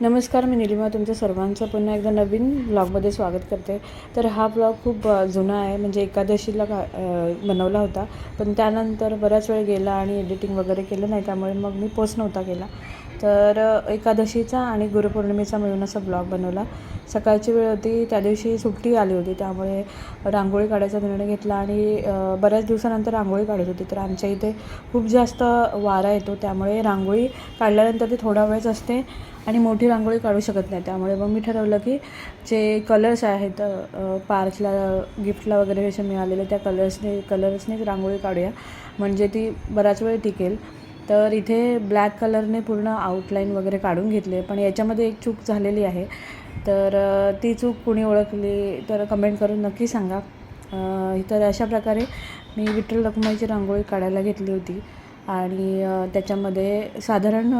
नमस्कार मी निलिमा. तुमच्या सर्वांचं पुन्हा एकदा नवीन ब्लॉगमध्ये स्वागत करते. तर हा ब्लॉग खूप जुना आहे. म्हणजे एकादशीला का बनवला होता. पण त्यानंतर बराच वेळ गेला आणि एडिटिंग वगैरे केलं नाही. त्यामुळे मग मी पोस्ट नव्हता केला. तर एकादशीचा आणि गुरुपौर्णिमेचा मिळून असा ब्लॉग बनवला. सकाळची वेळ होती त्या दिवशी सुट्टी आली होती त्यामुळे रांगोळी काढायचा निर्णय घेतला आणि बऱ्याच दिवसानंतर रांगोळी काढत होती. तर आमच्या इथे खूप जास्त वारा येतो त्यामुळे रांगोळी काढल्यानंतर ती थोडा वेळच असते आणि मोठी रांगोळी काढू शकत नाही. त्यामुळे मग मी ठरवलं की जे कलर्स आहेत पार्कला गिफ्टला वगैरे असे मिळालेले त्या कलर्सने कलर्सनेच रांगोळी काढूया. म्हणजे ती बराच वेळ टिकेल. तर इथे ब्लॅक कलरने पूर्ण आउटलाईन वगैरे काढून घेतले पण याच्यामध्ये एक चूक झालेली आहे. तर ती चूक कुणी ओळखली तर कमेंट करून नक्की सांगा. तर अशा प्रकारे मी विठ्ठल रखुमाईची रांगोळी काढायला घेतली होती. आणि त्याच्यामध्ये साधारण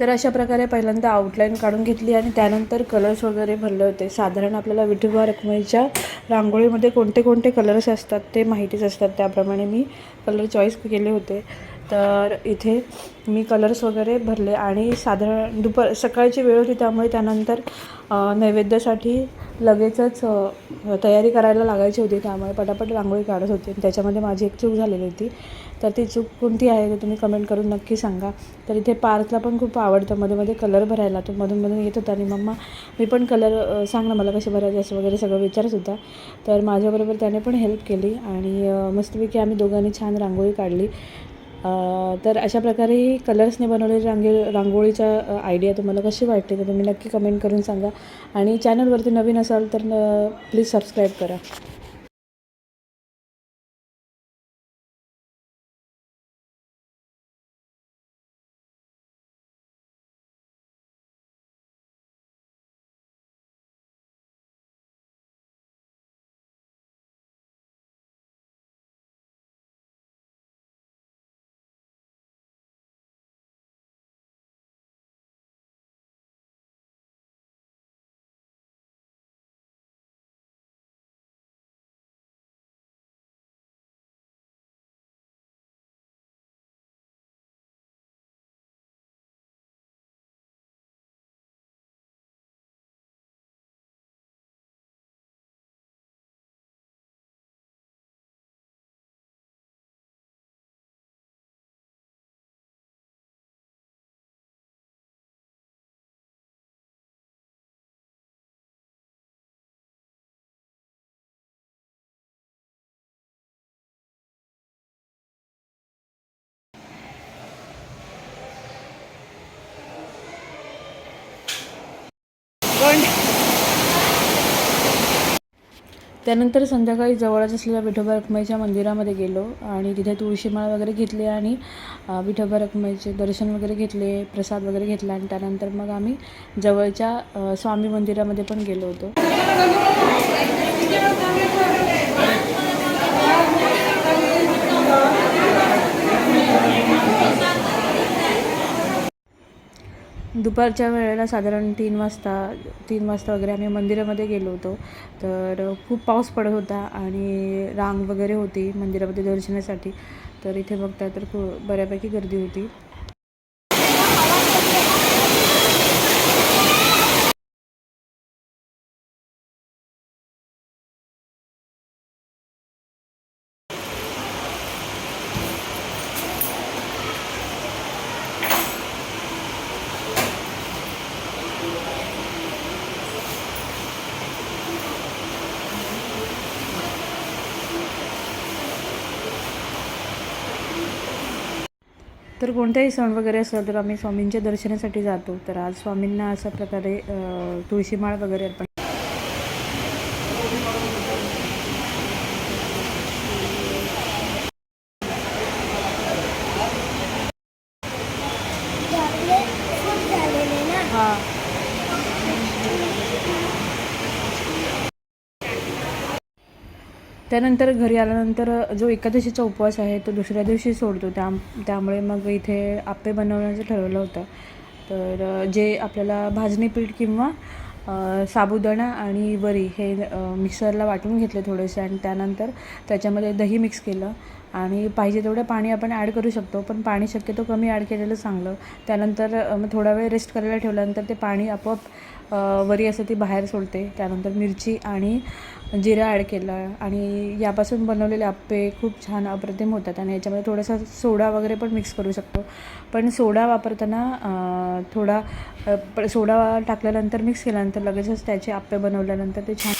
तर अशा प्रकारे पहिल्यांदा आउटलाईन काढून घेतली आणि त्यानंतर कलर्स वगैरे भरले होते. साधारण आपल्याला विठोबा रखुमाईच्या रांगोळीमध्ये कोणते कोणते कलर्स असतात ते माहितीच असतात. त्याप्रमाणे मी कलर चॉईस केले होते. तर इथे मी कलर्स वगैरे भरले आणि साधारण दुपार सकाळची वेळ होती त्यामुळे त्यानंतर नैवेद्यासाठी लगेचच तयारी करायला लागायची होती. त्यामुळे पटापट रांगोळी काढत होती त्याच्यामध्ये माझी एक चूक झालेली होती. तर ती चूक कोणती आहे ते तुम्ही कमेंट करून नक्की सांगा. तर इथे पार्कला पण खूप आवडतं. मध्ये मध्ये कलर भरायला तो मधून मधून येत होता आणि मम्मा मी पण कलर सांग ना मला कसे भरायचे असं वगैरे सगळं विचारत होता. तर माझ्याबरोबर त्याने पण हेल्प केली आणि मस्तपैकी आम्ही दोघांनी छान रांगोळी काढली. तर अशा प्रकारे कलर्सने बनवलेली रांगे रांगोळीच्या आयडिया तुम्हाला कशी वाटते तर तुम्ही नक्की कमेंट करून सांगा. आणि चॅनलवरती नवीन असाल तर प्लीज सबस्क्राईब करा. त्यानंतर संध्याकाळी जवळच असलेल्या विठोबा रखमाईच्या मंदिरामध्ये गेलो आणि तिथे तुळशीमाळ वगैरे घेतली आणि विठोबा रखमाईचे दर्शन वगैरे घेतले प्रसाद वगैरे घेतला आणि त्यानंतर मग आम्ही जवळच्या स्वामी मंदिरामध्ये पण गेलो होतो. दुपारच्या वेळेला साधारण तीन वाजता तीन वाजता वगैरे आम्ही मंदिरामध्ये गेलो होतो. तर खूप पाऊस पडत होता आणि रांग वगैरे होती मंदिरामध्ये दर्शनासाठी. तर इथे बघता तर खूप बऱ्यापैकी गर्दी होती. तर कोणताही सण वगैरे असला तर आम्ही स्वामींच्या दर्शनासाठी जातो. तर आज स्वामींना अशा प्रकारे तुळशीमाळ वगैरे अर्पण त्यानंतर घरी आल्यानंतर जो एकादशीचा उपवास आहे तो दुसऱ्या दिवशी सोडतो. त्या त्यामुळे मग इथे आप्पे बनवण्याचं ठरवलं होतं. तर जे आपल्याला भाजणी पीठ किंवा साबुदाणा आणि वरी हे मिक्सरला वाटून घेतले थोडेसे आणि त्यानंतर त्याच्यामध्ये दही मिक्स केलं. आणि पाहिजे तेवढं पाणी आपण ॲड करू शकतो पण पाणी शक्यतो कमी ॲड केलेलं चांगलं. त्यानंतर मग थोडा वेळ रेस्ट करायला ठेवल्यानंतर ते पाणी आपोआप वरी असं ती बाहेर सोडते. त्यानंतर मिरची आणि जिरा ॲड केलं आणि यापासून बनवलेले आप्पे खूप छान अप्रतिम होतात आणि याच्यामध्ये थोडासा सोडा वगैरे पण मिक्स करू शकतो. पण सोडा वापरताना थोडा प- सोडा टाकल्यानंतर मिक्स केल्यानंतर लगेचच त्याचे आप्पे बनवल्यानंतर ते छान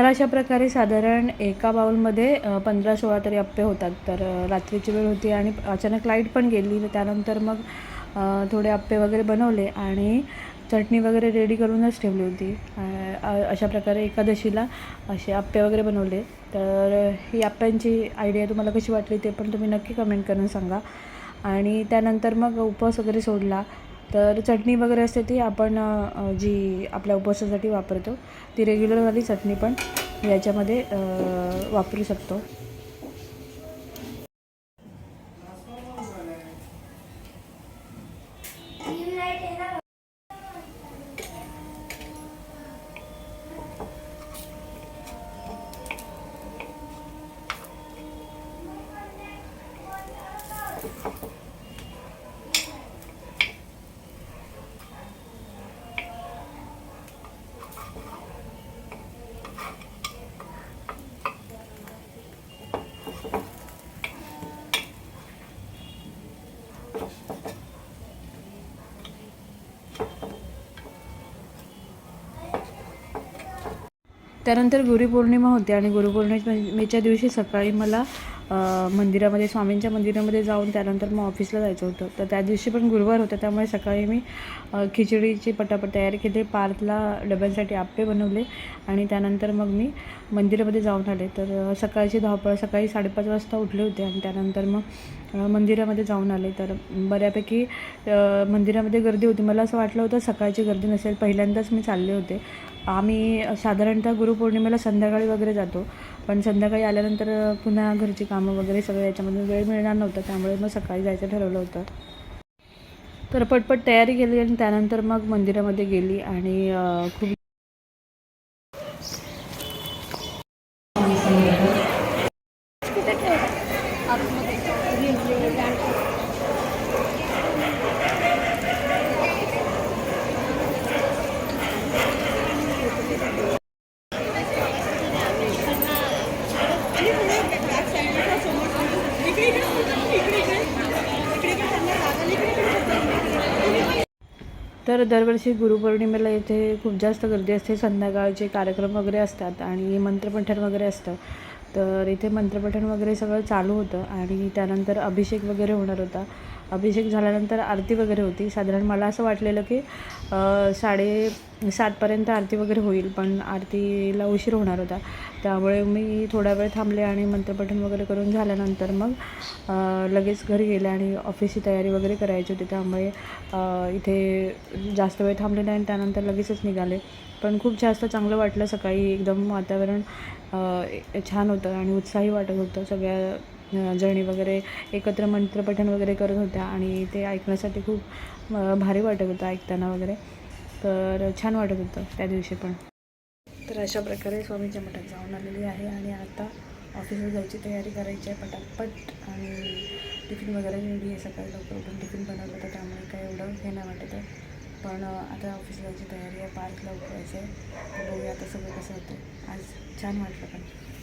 तर अशा प्रकारे साधारण एका बाउलमध्ये पंधरा सोळा तरी अप्पे होतात. तर रात्रीची वेळ होती आणि अचानक लाइट पण गेली त्यानंतर मग थोडे अप्पे वगैरे बनवले आणि चटणी वगैरे रेडी करूनच ठेवली होती. अशा प्रकारे एकादशीला असे आप्पे वगैरे बनवले. तर ही आप्प्यांची आयडिया तुम्हाला कशी वाटली ते पण तुम्ही नक्की कमेंट करून सांगा. आणि त्यानंतर मग उपवास वगैरे सोडला. तर चटणी वगैरे असते ती आपण जी आपल्या उपवासासाठी वापरतो ती रेग्युलरवाली चटणी पण याच्यामध्ये वापरू शकतो टीम लाइट आहे ना त्यानंतर गुरुपौर्णिमा होते आणि गुरुपौर्णिमेच्या दिवशी सकाळी मला मंदिरामध्ये स्वामींच्या मंदिरामध्ये जाऊन त्यानंतर मग ऑफिसला जायचं होतं. तर त्या दिवशी पण गुरुवार होता त्यामुळे सकाळी मी खिचडीची पटापट तयारी केली पार्थला डब्यांसाठी आप्पे बनवले आणि त्यानंतर मग मी मंदिरामध्ये जाऊन आले. तर सकाळची धावपळ सकाळी साडेपाच वाजता उठले होते आणि त्यानंतर मग मंदिरामध्ये जाऊन आले. तर बऱ्यापैकी मंदिरामध्ये गर्दी होती. मला असं वाटलं होतं सकाळची गर्दी नसेल पहिल्यांदाच मी चालले होते. आम्ही साधारणतः गुरुपौर्णिमेला संध्याकाळी वगैरे जातो. पण संध्याकाळी आल्यानंतर पुन्हा घरची कामं वगैरे सगळं याच्यामधून वेळ मिळणार नव्हता त्यामुळे मग सकाळी जायचं ठरवलं होतं. तर पटपट तयारी केली आणि त्यानंतर मग मंदिरामध्ये गेली आणि खूप तर दरवर्षी गुरुपौर्णिमेला इथे खूप जास्त गर्दी असते. संध्याकाळचे कार्यक्रम वगैरे असतात आणि मंत्रपठण वगैरे असतं. तर इथे मंत्रपठण वगैरे सगळं चालू होतं आणि त्यानंतर अभिषेक वगैरे होणार होता. अभिषेक झाल्यानंतर आरती वगैरे होती. साधारण मला असं वाटलेलं की साडे सातपर्यंत आरती वगैरे होईल पण आरतीला उशीर होणार होता. त्यामुळे मी थोडा वेळ थांबले आणि मंत्रपठण वगैरे करून झाल्यानंतर मग लगेच घरी गेले आणि ऑफिसची तयारी वगैरे करायची होती. त्यामुळे इथे जास्त वेळ थांबले नाही आणि त्यानंतर लगेचच निघाले. पण खूप जास्त चांगलं वाटलं सकाळी. एकदम वातावरण छान होतं आणि उत्साही वाटत होतं. सगळ्या जणी वगैरे एकत्र मंत्रपठण वगैरे करत होत्या आणि ते ऐकण्यासाठी खूप भारी वाटत होतं ऐकताना वगैरे. तर छान वाटत होतं त्या दिवशी पण. तर अशा प्रकारे स्वामीच्या मठात जाऊन आलेली आहे आणि आता ऑफिसला जायची तयारी करायची आहे पटापट आणि टिफिन वगैरे रेडी आहे. सकाळी लवकर उठून टिफिन बनवलं होतं त्यामुळे काय एवढं हे नाही वाटत आहे. पण आता ऑफिसला जायची तयारी आहे पार्कला उठवायचं आहे. बघूया आता सगळं कसं होतं. आज छान वाटलं पण.